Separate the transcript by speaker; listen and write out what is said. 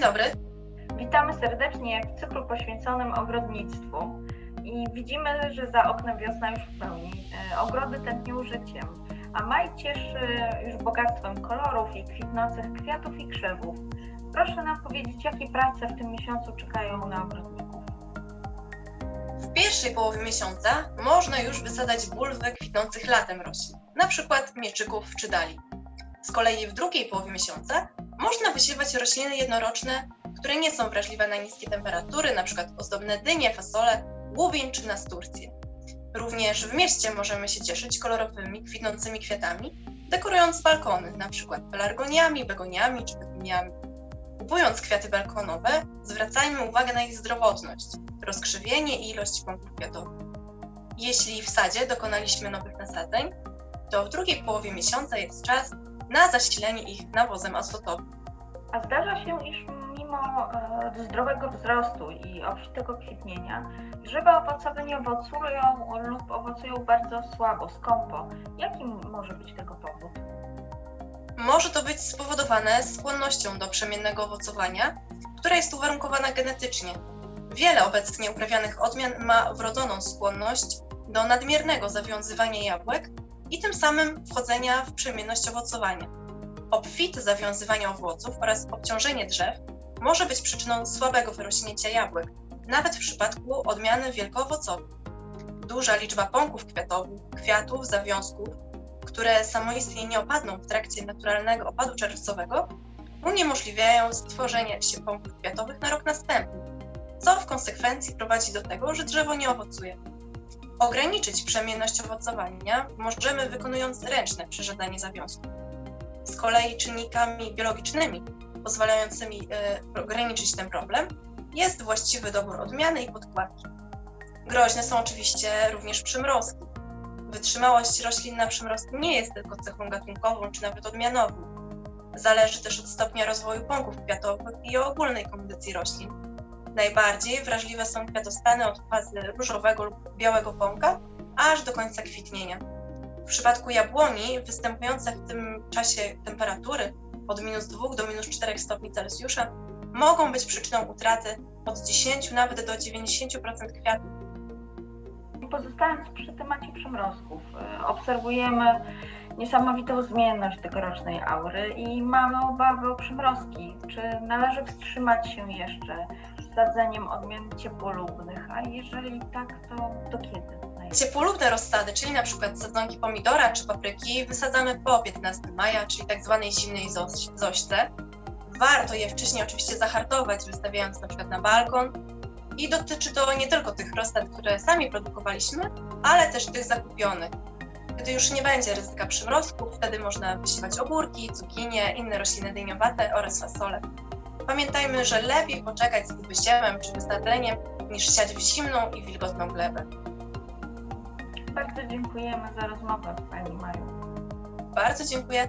Speaker 1: dobry.
Speaker 2: Witamy serdecznie w cyklu poświęconym ogrodnictwu i widzimy, że za oknem wiosna już w pełni. E, Ogrody tętnią życiem, a maj cieszy już bogactwem kolorów i kwitnących kwiatów i krzewów. Proszę nam powiedzieć, jakie prace w tym miesiącu czekają na ogrodników.
Speaker 1: W pierwszej połowie miesiąca można już wysadzać bulwy kwitnących latem roślin, na przykład mieczyków czy dali. Z kolei w drugiej połowie miesiąca można wysiewać rośliny jednoroczne, które nie są wrażliwe na niskie temperatury, przykład ozdobne dynie, fasole, łubin czy nasturcje. Również w mieście możemy się cieszyć kolorowymi, kwitnącymi kwiatami, dekorując balkony, przykład pelargoniami, begoniami czy petuniami. Kupując kwiaty balkonowe, zwracajmy uwagę na ich zdrowotność, rozkrzywienie i ilość pąków kwiatowych. Jeśli w sadzie dokonaliśmy nowych nasadzeń, to w drugiej połowie miesiąca jest czas na zasilenie ich nawozem azotowym.
Speaker 2: A zdarza się, iż mimo e, zdrowego wzrostu i obfitego kwitnienia, drzewa owocowe nie owocują lub owocują bardzo słabo, skąpo. Jaki może być tego powód?
Speaker 1: Może to być spowodowane skłonnością do przemiennego owocowania, która jest uwarunkowana genetycznie. Wiele obecnie uprawianych odmian ma wrodzoną skłonność do nadmiernego zawiązywania jabłek i tym samym wchodzenia w przemienność owocowania. Obfite zawiązywanie owoców oraz obciążenie drzew może być przyczyną słabego wyrośnięcia jabłek, nawet w przypadku odmiany wielkoowocowej. Duża liczba pąków kwiatowych, kwiatów, zawiązków, które samoistnie nie opadną w trakcie naturalnego opadu czerwcowego, uniemożliwiają stworzenie się pąków kwiatowych na rok następny, co w konsekwencji prowadzi do tego, że drzewo nie owocuje. Ograniczyć przemienność owocowania możemy wykonując ręczne przerzadanie zawiązków. Z kolei czynnikami biologicznymi pozwalającymi e, ograniczyć ten problem jest właściwy dobór odmiany i podkładki. Groźne są oczywiście również przymrozki. Wytrzymałość roślin na przymrozki nie jest tylko cechą gatunkową czy nawet odmianową. Zależy też od stopnia rozwoju pąków kwiatowych i ogólnej kondycji roślin. Najbardziej wrażliwe są kwiatostany od fazy różowego lub białego pąka aż do końca kwitnienia. W przypadku jabłoni występujące w tym czasie temperatury od minus 2 do minus 4 stopni Celsjusza mogą być przyczyną utraty od 10 nawet do 90% kwiatów.
Speaker 2: Pozostając przy temacie przymrozków, e, obserwujemy niesamowitą zmienność tegorocznej aury i mamy obawy o przymrozki. Czy należy wstrzymać się jeszcze z sadzeniem odmian ciepłolubnych, a jeżeli tak, to do kiedy?
Speaker 1: Ciepłolubne rozsady, czyli na przykład sadzonki pomidora czy papryki, wysadzamy po 15 maja, czyli tak zwanej zimnej zoś- zośce. Warto je wcześniej oczywiście zahartować, wystawiając na przykład na balkon. I dotyczy to nie tylko tych rozsad, które sami produkowaliśmy, ale też tych zakupionych. Gdy już nie będzie ryzyka przymrozków, wtedy można wysiewać ogórki, cukinie, inne rośliny dyniowate oraz fasole. Pamiętajmy, że lepiej poczekać z wysiewem czy wysadzeniem, niż siać w zimną i wilgotną glebę.
Speaker 2: Bardzo dziękujemy za rozmowę Pani Maju.
Speaker 1: Bardzo dziękuję.